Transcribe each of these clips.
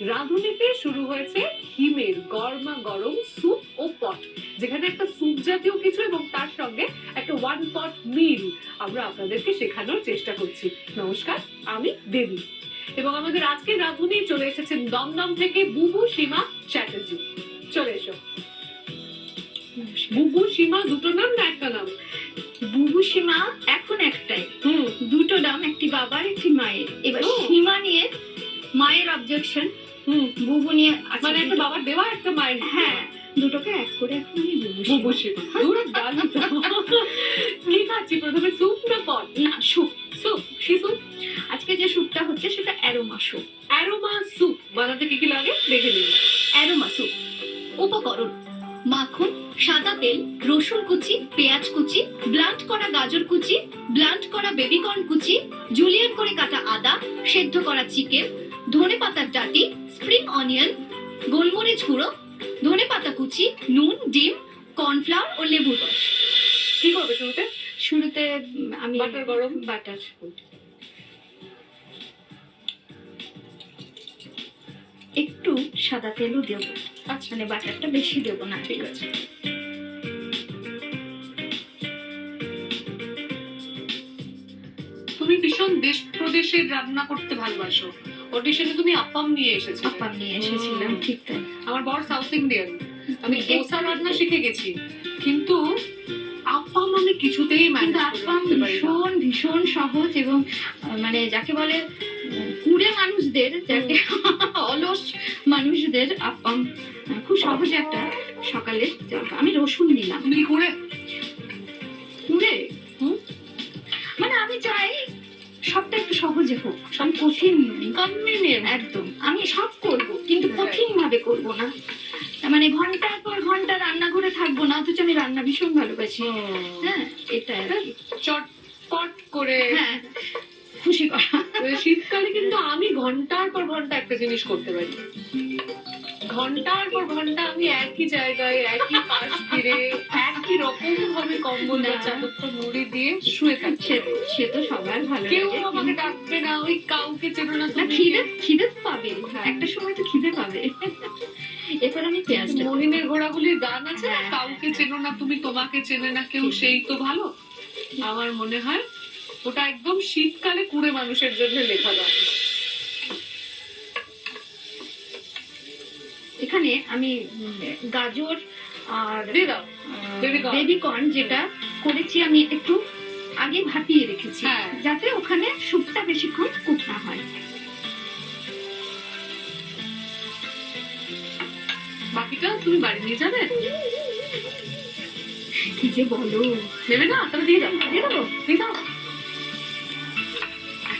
রাঁধুনিতে শুরু হয়েছে হিমের গরমা গরম স্যুপ ও পট যেখানে একটা স্যুপ জাতীয় কিছু এবং তার সঙ্গে একটা ওয়ান পট মিল আমরা আপনাদেরকে শেখানোর চেষ্টা করছি। নমস্কার আমি দেবী। এবং আমাদের আজকের রাঁধুনি চলে এসেছেন দমদম থেকে বুবু সীমা চ্যাটার্জি। চলে এসো। বুবু সীমা দুটো নাম না একটা নাম? বুবু সীমা এখন একটাই। হুম। দুটো নাম একটি বাবার একটি মায়ের। এবার। সীমা নিয়ে মায়ের অবজেকশন হুম। বুবু নিয়ে আছে মানে একটা। বাবার দেওয়া একটা মায়ের হ্যাঁ দুটোকে এক করে এখন আমি বুবু বুবু সীমা। সীমা দুর্দান্ত কি খাচ্ছি প্রথমে স্যুপ না স্যুপ স্যুপ আজকে যে স্যুপটা হচ্ছে সেটা অ্যারোমা স্যুপ। Aroma soup. বানাতে কি কি লাগে? দেখে নিন অ্যারোমা স্যুপ। উপকরণ। মাখন সাদা তেল রসুন কুচি পেঁয়াজ কুচি ব্লান্ট করা গাজর কুচি ব্লান্ট করা বেবিকর্ন কুচি জুলিয়ান করে কাটা আদা সেদ্ধ করা চিকেন ধনে পাতার ডাটি স্প্রিং অনিয়ন গোলমরিচ গুঁড়ো ধনে পাতা কুচি নুন ডিম কর্নফ্লাওয়ার ও লেবুর রস। কি করবে শুরুতে? শুরুতে আমি বাটার গরম? বাটার। একটু সাদা তেলও দেবো। আচ্ছা। মানে বাটারটা বেশি দেবো না ঠিক আছে। তুমি ভীষণ দেশ প্রদেশের রান্না করতে ভালোবাসো। অডিশনে তুমি আপাম নিয়ে এসেছ আপাম নিয়ে এসেছিলাম ঠিক তাই। আমার বর সাউথ ইন্ডিয়ান আমি দোসা রান্না শিখে গেছি। কিন্তু আপাম আমি কিছুতেই কিন্তু ভীষণ ভীষণ সহজ এবং মানে যাকে বলে কুড়ে মানুষদের যাকে অলস মানুষদের আপাম খুব সহজে একটা সকালে আমি রসুন দিলাম। কুড়ে? হুম। মানে আমি চাই সবটা একটু সহজে হোক সব কঠিন কনভিনিয়েন্ট একদম। আমি সব করব কিন্তু. কঠিন ভাবে করব না। মানে ঘণ্টার পর ঘণ্টা রান্নাঘরে থাকব না অথচ আমি রান্না ভীষণ ভালোবাসি। হ্যাঁ এটা চটপট করে। হ্যাঁ খুশি করা। শীতকালে কিন্তু আমি ঘণ্টার পর ঘণ্টা একটা জিনিস করতে পারি। ঘণ্টার পর ঘণ্টা আমি একই জায়গায় একই পাশ ফিরে একই রকম ভাবে কম্বল বা না। চাদরটা মুড়ি দিয়ে শুয়ে থাকছি সে তো সবার ভালো কেউ আমাকে ডাকবে না ওই কাউকে চেনো না খিদে খিদে পাবে। হ্যাঁ। একটা সময় তো খিদে পাবে। এরপর আমি পেঁয়াজটা মহিনের ঘোড়াগুলির গান আছে না হ্যাঁ। কাউকে চেনো না তুমি তোমাকে চেনে না কেউ সেই তো ভালো। আমার মনে হয় ওটা একদম শীতকালে কুড়ে মানুষের জন্য লেখা গান এখানে আমি গাজর আর দিয়ে দাও Baby corn. বেবি কর্ন যেটা করেছি আমি একটু আগে ভাপিয়ে রেখেছি হ্যাঁ। যাতে ওখানে স্যুপটা বেশিক্ষণ কুক না হয়। বাকিটা তুমি বাড়ি নিয়ে যাবে? কি যে বলো। নেবে না? তাহলে দিয়ে দাও। দিয়ে দাও। দিয়ে দাও।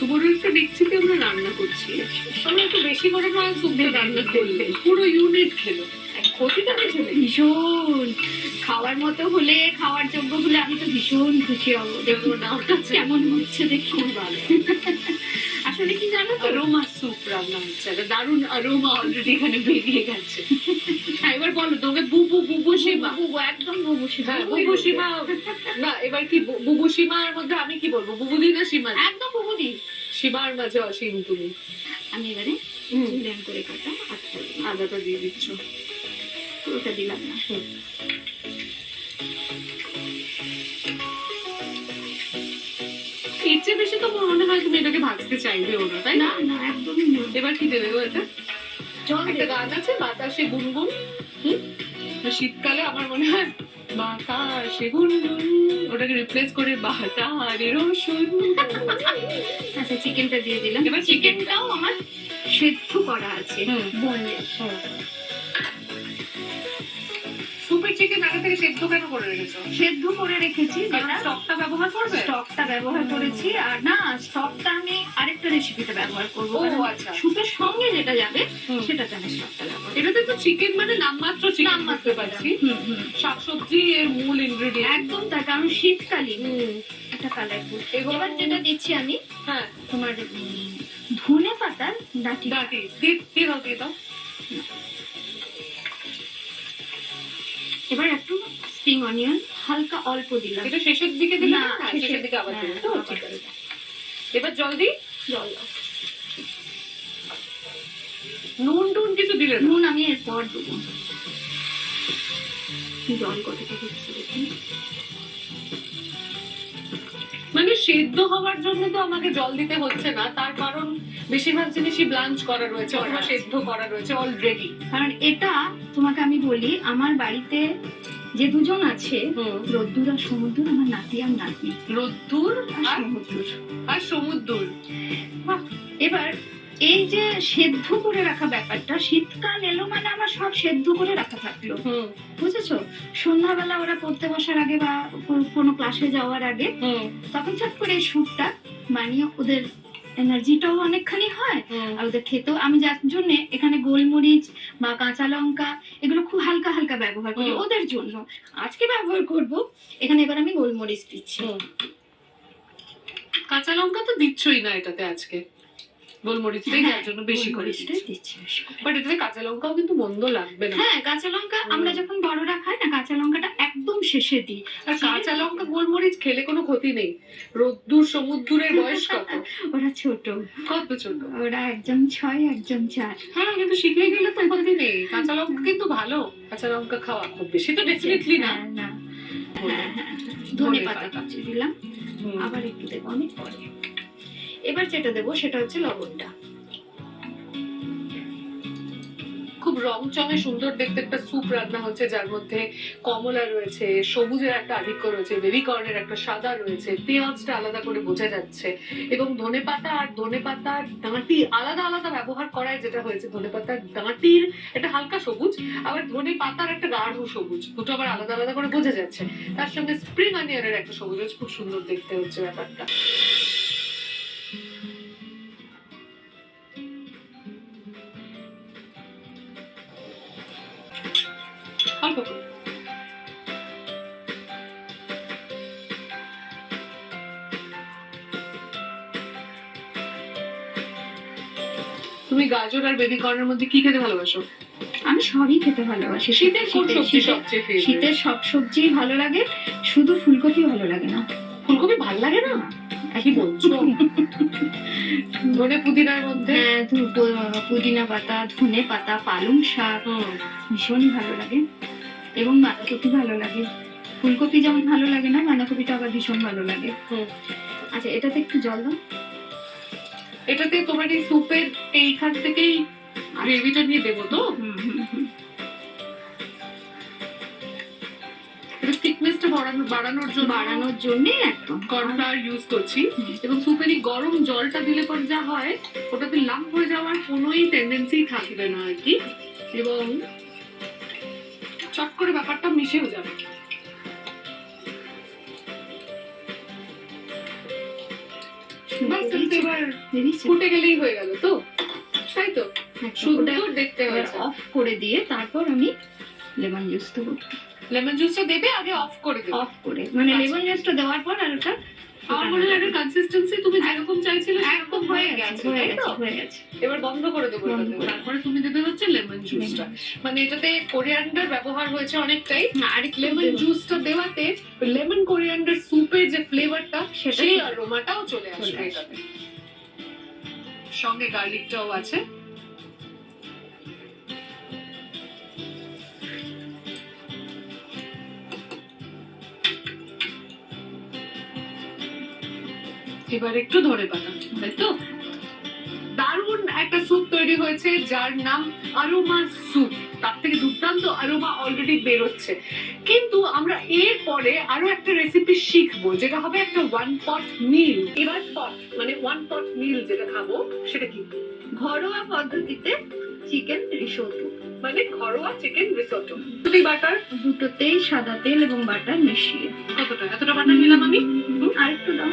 এত বড় দেখছি দেখছিতে আমরা রান্না করছি। আমরা একটু বেশি করে নয় সুন্দর রান্না করলে। পুরো ইউনিট খেলো। ক্ষতিটা হয়েছে ভীষণ। খাওয়ার মতো হলে খাওয়ার যোগ্য হলে আমি তো ভীষণ খুশি হব। দেখো না কেমন হচ্ছে দেখি। ভালো। আসলে কি জানো তো অরোমা স্যুপ রান্না হচ্ছে। একটা দারুণ অরোমা অলরেডি এখানে বেরিয়ে গেছে। হ্যাঁ এবার বলো তোকে বুবু বুবু সীমা। বুবু, একদম বুবু সীমা। হ্যাঁ বুবু সীমা না এবার কি বুবু সীমার মধ্যে আমি কি বলব? বুবুদি না সীমা একদম বুবু দি। সীমার মাঝে অসীম তুমি। আমি এবারে হুম। করে কাটা আচ্ছা আদাটা দিয়ে দিচ্ছ। পুরোটা দিলাম না। এর চেয়ে বেশি তো মনে হয় তুমি এটাকে ভাজতে চাইবে ওরা তাই না? না একদমই না। এবার কি দেবে গো এটা? একটা। গান আছে বাতাসে গুনগুন। হুম? শীতকালে আমার মনে হয় বাতাসে গুনগুন ওটাকে রিপ্লেস করে বাতারে রসুন আচ্ছা চিকেনটা দিয়ে দিলাম। এবার চিকেনটাও আমার সেদ্ধ করা আছে হুম। সুপের চিকেন আগে থেকে সেদ্ধ কেন করে রেখেছো? সেদ্ধ করে রেখেছি যেটা স্টকটা ব্যবহার করবে? স্টকটা ব্যবহার করেছি আর না স্টকটা আমি আরেকটা রেসিপিতে ব্যবহার করব ও আচ্ছা। স্যুপের সঙ্গে যেটা যাবে। সেটাতে আমি স্টকটা ব্যবহার এটাতে তো চিকেন মানে নামমাত্র চিকেন নামমাত্র হুম। শাকসবজি এর মূল ইনগ্রেডিয়েন্ট একদম তার কারণ শীতকালীন একটা কালার এবার যেটা দিচ্ছি আমি হ্যাঁ। তোমার ধনে পাতার ডাটি। ডাটি দিয়ে দিয়ে দাও দিয়ে দাও এবার একটু স্প্রিং অনিয়ন হালকা অল্প দিলাম। এটা শেষের দিকে দিলে না, শেষের- দিকে আবার হ্যাঁ, দিলে? তো ঠিক আছে। এবার জল দিই? জল দাও। নুন টুন কিছু দিলে নুন আমি এরপর দেবো। জল কতটা হচ্ছে দেখুন। মানে সেদ্ধ হওয়ার জন্য তো আমাকে জল দিতে হচ্ছে না। তার কারণ বেশিরভাগ জিনিসই ব্লাঞ্চ করা রয়েছে অথবা সেদ্ধ করা রয়েছে অলরেডি কারণ এটা তোমাকে আমি বলি আমার বাড়িতে যে দুজন আছে রোদ্দুর আর সমুদ্র আমার নাতি আর নাতি রোদ্দুর আর আর সমুদ্র আর সমুদ্র এবার এই যে সেদ্ধ করে রাখা ব্যাপারটা শীতকাল এলো মানে আমার সব সেদ্ধ করে রাখা থাকল। বুঝেছ? সন্ধ্যাবেলা ওরা পড়তে বসার আগে বা কোনো ক্লাসে যাওয়ার আগে তখন চট করে এই স্যুপটা বানিয়ে ওদের এনার্জিটাও অনেকখানি হয় আর ওদের খেতেও। আমি যার জন্য এখানে গোলমরিচ বা কাঁচা লঙ্কা এগুলো খুব হালকা হালকা ব্যবহার করি ওদের জন্য। আজকে ব্যবহার করব এখানে এবার আমি গোলমরিচ দিচ্ছি। কাঁচা লঙ্কা তো দিচ্ছই না এটাতে আজকে। গোলমরিচটাই যার জন্য বেশি করে গোলমরিচটাই দিচ্ছি। বেশি করে। বাট এটাতে কাঁচা লঙ্কাও কিন্তু মন্দ লাগবে না। হ্যাঁ কাঁচা লঙ্কা আমরা যখন বড়রা খাই না কাঁচা লঙ্কাটা একদম শেষে দিই আর কাঁচা লঙ্কা গোলমরিচ খেলে কোনো ক্ষতি নেই। রোদ্দুর সমুদ্রের বয়স কত? ওরা ছোট। কত ছোট? ওরা একজন ছয় একজন চার। হ্যাঁ কিন্তু শিখে গেলে তো ক্ষতি নেই। কাঁচা লঙ্কা কিন্তু ভালো। কাঁচা লঙ্কা খাওয়া খুব বেশি তো ডেফিনেটলি না। হ্যাঁ, হ্যাঁ হ্যাঁ ধনে পাতা পাতা। দিলাম আবার একটু দেবো অনেক পরে। এবার যেটা দেবো সেটা হচ্ছে লবণটা। খুব রং চঙে সুন্দর দেখতে একটা স্যুপ রান্না হচ্ছে, যার মধ্যে কমলা রয়েছে, সবুজের একটা আধিক্য রয়েছে বেবি কর্নের একটা সাদা রয়েছে, পেঁয়াজটা আলাদা করে বোঝা যাচ্ছে, এবং ধনে পাতা আর ধনে পাতার ডাঁটি আলাদা আলাদা ব্যবহার করায় যেটা হয়েছে ধনে পাতার ডাঁটির একটা হালকা সবুজ, আবার ধনে পাতার একটা গাঢ় সবুজ, দুটো আবার আলাদা আলাদা করে বোঝা যাচ্ছে। তার সঙ্গে স্প্রিং অনিয়নের একটা সবুজ খুব সুন্দর দেখতে হচ্ছে ব্যাপারটা। গাজর আর বেবি কর্নের মধ্যে কি খেতে ভালোবাসো? আমি সবই খেতে ভালোবাসি। শীতের কোন সবজি সবচেয়ে favorite? শীতের সব সবজি ভালো লাগে শুধু ফুলকপি ভালো লাগে না। ফুলকপি ভালো লাগে না? কি বলছো? ধনে পুদিনার মধ্যে? হ্যাঁ ধু- পু- পুদিনা পাতা ধনে পাতা পালং শাক হুম, ভীষণই ভালো লাগে। এবং বাঁধাকপি ভালো লাগে। ফুলকপি যেমন ভালো লাগে না বাঁধাকপিটা আবার ভীষণ ভালো লাগে। হুম। আচ্ছা এটাতে একটু জল দাও। এটাতে তোমার এই স্যুপের এইখান থেকেই গ্রেভিটা নিয়ে দেবো তো? থিকনেসটা বাড়ানো বাড়ানোর জন্য বাড়ানোর জন্যে একদম। কর্নফ্লাওয়ার ইউজ করছি। এবং এই গরম জলটা দিলে পর যা হয় ওটাতে হয়ে যাওয়ার কোনোই টেন্ডেন্সি থাকবে না আর কি। এবং চট করে ব্যাপারটা মিশেও যাবে। ফুটে গেলেই হয়ে গেল তো? তাই তো। ওটা সুন্দর দেখতে হয়েছে। অফ করে দিয়ে তারপর আমি লেমন জুস দেবো। লেমন জুসটা দেবে আগে অফ করে দেবে। অফ করে। মানে আচ্ছা। লেমন জুসটা দেওয়ার পর আর ওটা আমার মনে হয় একটা কনসিস্টেন্সি তুমি যেরকম চাইছিলে একদম হয়ে গেছে হয়ে গেছে হয়ে গেছে। এবার বন্ধ করে দেবো। তারপরে তুমি দেবে হচ্ছে লেমন জুসটা মানে এটাতে কোরিয়ান্ডার ব্যবহার হয়েছে অনেকটাই। আরেকটু লেমন। জুসটা দেওয়াতে লেমন কোরিয়ান্ডার যে ফ্লেভারটা সেই চলে- অ্যারোমাটাও চলে চলে আসবে আসবে। এটাতে। সঙ্গে গার্লিকটাও আছে। এবার একটু ধরে পাতা তাই তো? দারুণ একটা স্যুপ তৈরি হয়েছে যার নাম আরোমা স্যুপ। তার থেকে দুর্দান্ত আরোমা অলরেডি বেরোচ্ছে। কিন্তু আমরা এর পরে আরও একটা রেসিপি শিখব যেটা হবে একটা ওয়ান পট মিল এবার পট মানে ওয়ান পট মিল যেটা খাব সেটা কি? ঘরোয়া পদ্ধতিতে চিকেন রিসোটো মানে ঘরোয়া চিকেন রিসোটো দুটি বাটার। দুটোতেই সাদা তেল এবং বাটার মিশিয়ে। কতটা? এতটা বাটার নিলাম আমি। হুম, আরেকটু দাও।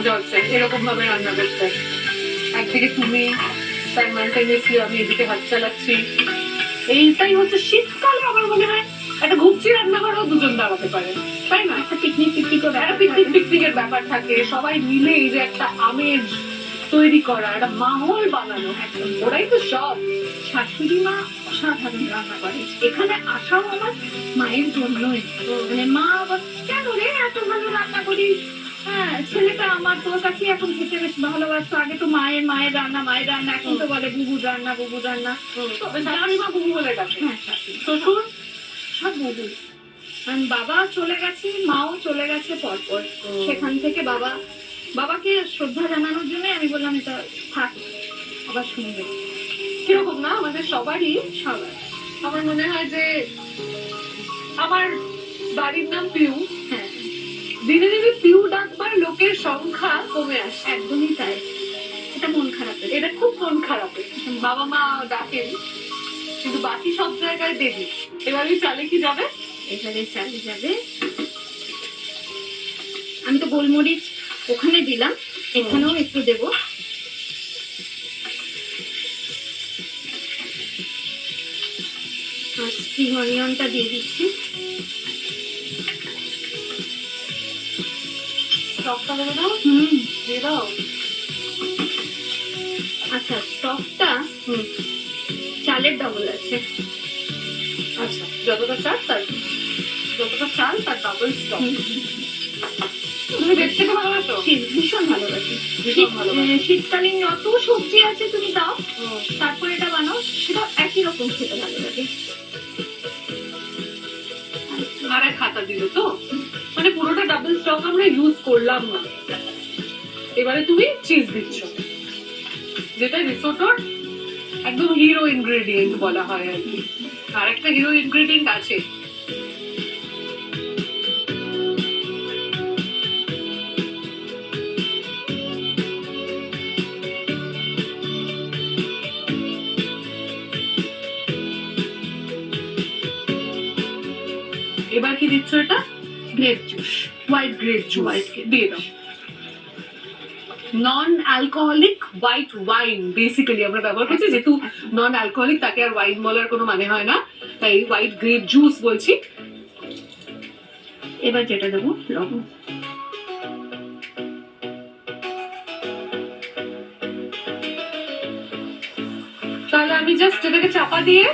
এরকম ভাবে রান্না করতে? একদিকে তুমি সাইমালটেনিয়াসলি আমি এদিকে হাত চালাচ্ছি। এইটাই হচ্ছে শীতকালে আমার মনে হয়। একটা ঘুপচি রান্না করেও দুজন দাঁড়াতে পারে তাই না? একটা পিকনিক পিকনিক একটা পিকনিক পিকনিকের ব্যাপার থাকে। সবাই মিলে এই যে একটা আমেজ তৈরি করা একটা মাহল বানানো ওরাই তো সব। শাশুড়ি মা অসাধারণ রান্না করে। এখানে আসাও আমার মায়ের জন্যই। মানে মা আবার কেন রে এত ভালো রান্না করিস? হ্যাঁ ছেলেটা আমার তোর কাছে এখন খেতে বেশ ভালোবাসতো। আগে তো মায়ের মায়ের রান্না মায়ের রান্না এখন তো বলে বুবুর রান্না রান্না। বুবু বলে ডাকে। হ্যাঁ শ্বশুর। সব বুবু। কারণ বাবা চলে গেছে মাও চলে গেছে পরপর। সেখান থেকে বাবা বাবাকে শ্রদ্ধা জানানোর জন্য আমি বললাম এটা থাক আবার শুনবে। কীরকম না? আমাদের সবারই? সবাই। আমার মনে হয় যে আমার বাড়ির নাম পিউ। হ্যাঁ। দিনে দিনে পিউ ডাকবার লোকের সংখ্যা কমে আসে। একদমই তাই। এটা মন খারাপের। এটা খুব মন খারাপের। বাবা মা ডাকেন কিন্তু বাকি সব জায়গায় দেবী। এবারে চালে কি যাবে? এখানে চালে যাবে। আমি তো গোলমরিচ ওখানে দিলাম এখানেও একটু দেবো। আর স্প্রিং অনিয়নটা দিয়ে দিচ্ছি। সবটা দেবে দাও হুম। দিয়ে দাও। আচ্ছা স্টকটা হুম চালের ডবল আছে। আচ্ছা যতটা চাল তার যতটা চাল তার ডাবল স্টক তুমি ভালোবাসো ভীষণ ভালোবাসি শীতকালীন যত সবজি আছে তুমি দাও তারপরে এটা বানাও সেটা একই রকম খেতে ভালো লাগে। আর এক খাতা দিল তো? পুরোটা ডাবল স্টক আমরা ইউজ করলাম না। এবারে তুমি চিজ দিচ্ছ। যেটা রিসোটোর একদম হিরো ইনগ্রেডিয়েন্ট বলা হয় আর কি। আর একটা হিরো ইনগ্রেডিয়েন্ট আছে। এবার কি দিচ্ছ এটা? Grape juice white grape juice দিয়ে দাও non alcoholic white wine basically আমরা ব্যবহার করছি যেহেতু নন অ্যালকোহলিক তাকে আর ওয়াইন বলার কোনো মানে হয় না। তাই হোয়াইট গ্রেপ জুস বলছি। এবার যেটা দেবো লবণ। তাহলে আমি জাস্ট এটাকে চাপা দিয়ে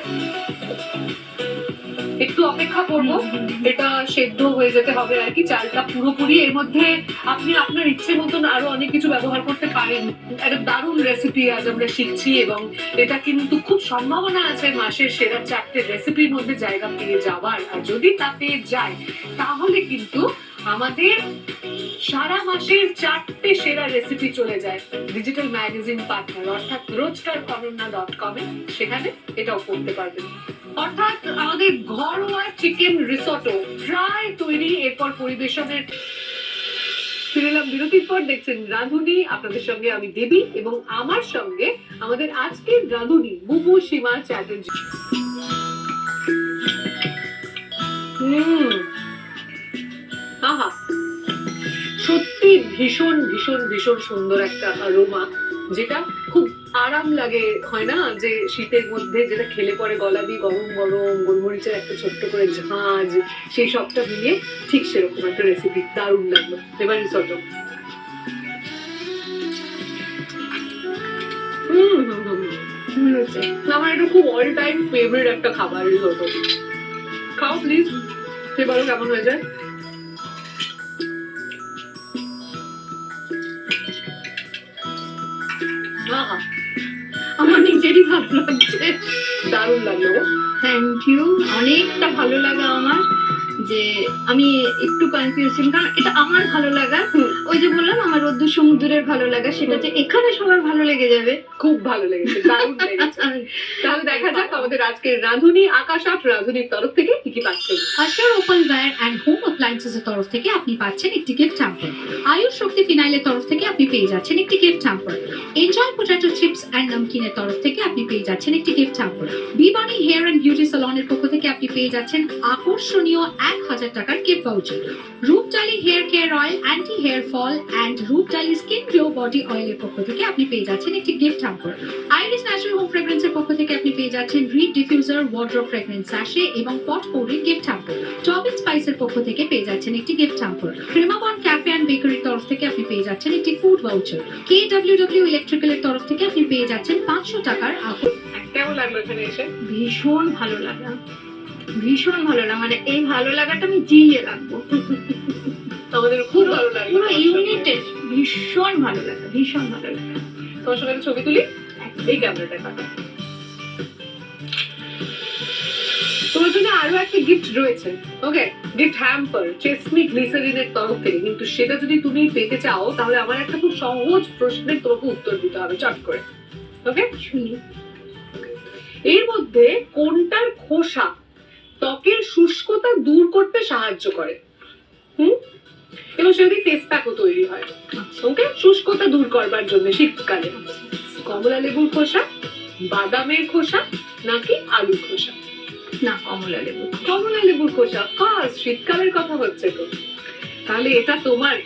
একটু অপেক্ষা করব। এটা সেদ্ধ হয়ে যেতে হবে আর কি, চালটা পুরোপুরি। এর মধ্যে আপনি আপনার ইচ্ছে মতন আরও অনেক কিছু ব্যবহার করতে পারেন। একটা দারুণ রেসিপি আজ আমরা শিখছি এবং এটা কিন্তু খুব সম্ভাবনা আছে মাসের সেরা চারটে রেসিপির মধ্যে জায়গা পেয়ে যাওয়ার। আর যদি তা পেয়ে যায়, তাহলে কিন্তু আমাদের সারা মাসের চারটে সেরা রেসিপি চলে যায়। ডিজিটাল ম্যাগাজিন পার্টনার অর্থাৎ রোজকার অনন্যা ডট কমে সেখানে এটাও করতে পারবেন। অর্থাৎ আমাদের ঘরোয়া চিকেন রিসোর্টও প্রায় তৈরি, এরপর পরিবেশনের ফিরে এলাম বিরতির পর দেখছেন রাঁধুনি, আপনাদের সঙ্গে আমি দেবী এবং আমার সঙ্গে আমাদের আজকের রাঁধুনি, বুবু সীমা চ্যাটার্জি। আহা, সত্যি ভীষণ ভীষণ ভীষণ সুন্দর একটা অ্যারোমা যেটা খুব আরাম লাগে হয় না? যে শীতের মধ্যে যেটা খেলে পরে গলা দিয়ে গরম গরম গোলমরিচের একটা ছোট্ট করে ঝাঁজ সেই সবটা মিলিয়ে ঠিক সেরকম একটা রেসিপি দারুণ লাগল। এবার রিসোর্ট। আমার এটা খুব অল টাইম ফেভারিট একটা খাবার রিসোর্ট খাও প্লিজ সে বলো কেমন হয়ে যায়? আহা, আমার নিজেরই ভালো লাগছে। দারুণ লাগল থ্যাংক ইউ অনেকটা ভালো লাগা আমার। যে আমি একটু কনফিউজ ছিলাম কারণ এটা আমার ভালো লাগা। ওই যে বললাম আমার রোদ্দুর সমুদ্রের ভালো লাগা। সেটা যে এখানে সবার ভালো লেগে যাবে। খুব ভালো লেগেছে দারুণ লেগেছে। তাহলে দেখা যাক আমাদের আজকের রাঁধুনি আকাশ আট রাঁধুনির তরফ থেকে কি কি পাচ্ছেন। আশার ওপাল ওয়্যার অ্যান্ড হোম অ্যাপ্লায়েন্সেসের তরফ থেকে আপনি পাচ্ছেন একটি গিফট হ্যাম্পার আয়ুষ শক্তি ফিনাইলের তরফ থেকে আপনি পেয়ে যাচ্ছেন একটি gift hamper enjoy potato chips and নমকিনের তরফ থেকে আপনি পেয়ে যাচ্ছেন একটি গিফট হ্যাম্পার বিবানি হেয়ার অ্যান্ড বিউটি সালনের পক্ষ থেকে আপনি পেয়ে যাচ্ছেন আকর্ষণীয় এক এক হাজার টাকার gift voucher Rupchali hair care oil anti hair fall and Rupchali skin glow body অয়েলের পক্ষ থেকে আপনি পেয়ে যাচ্ছেন একটি gift hamper Iris natural home ফ্রেগ্রেন্সের পক্ষ থেকে আপনি পেয়ে যাচ্ছেন reed diffuser wardrobe fragrance sachet এবং পট পৌডের গিফট হ্যাম্পার টপ এন্ড স্পাইসের পক্ষ থেকে পেয়ে যাচ্ছেন একটি গিফট হ্যাম্পার ক্রেমাবন ক্যাফে অ্যান্ড বেকারির তরফ থেকে আপনি পেয়ে যাচ্ছেন একটি food voucher K W W ইলেকট্রিক্যালের তরফ থেকে আপনি পেয়ে যাচ্ছেন পাঁচশো টাকার আপন কেমন লাগল এখানে এসে? ভীষণ ভালো লাগা ভীষণ ভালো লাগা মানে এই ভালো লাগাটা আমি জিইয়ে রাখব। আমাদের খুব ভালো লাগল পুরো ইউনিটেড ভীষণ ভালো লাগা ভীষণ ভালো লাগা। তোমার সঙ্গে ছবি তুলি? এই ক্যামেরাটা কাটা তোমার জন্য আরও একটা গিফট রয়েছে। ওকে গিফট হ্যাম্পার চেসমি গ্লিসারিনের তরফ থেকে। কিন্তু সেটা যদি তুমি পেতে চাও তাহলে আমার একটা খুব সহজ প্রশ্নের তোমাকে উত্তর দিতে হবে চট করে। ওকে শুনি এর মধ্যে কোনটার খোসা ত্বকের শুষ্কতা দূর করতে সাহায্য করে। হুম? এবং সেটি ফেস প্যাকও তৈরি হয়। ওকে? শুষ্কতা দূর করবার জন্য শীতকালে। কমলা লেবুর খোসা বাদামের খোসা নাকি আলুর খোসা? না কমলা লেবু কমলা লেবুর খোসা? কাজ শীতকালের কথা হচ্ছে তো। তাহলে এটা তোমার।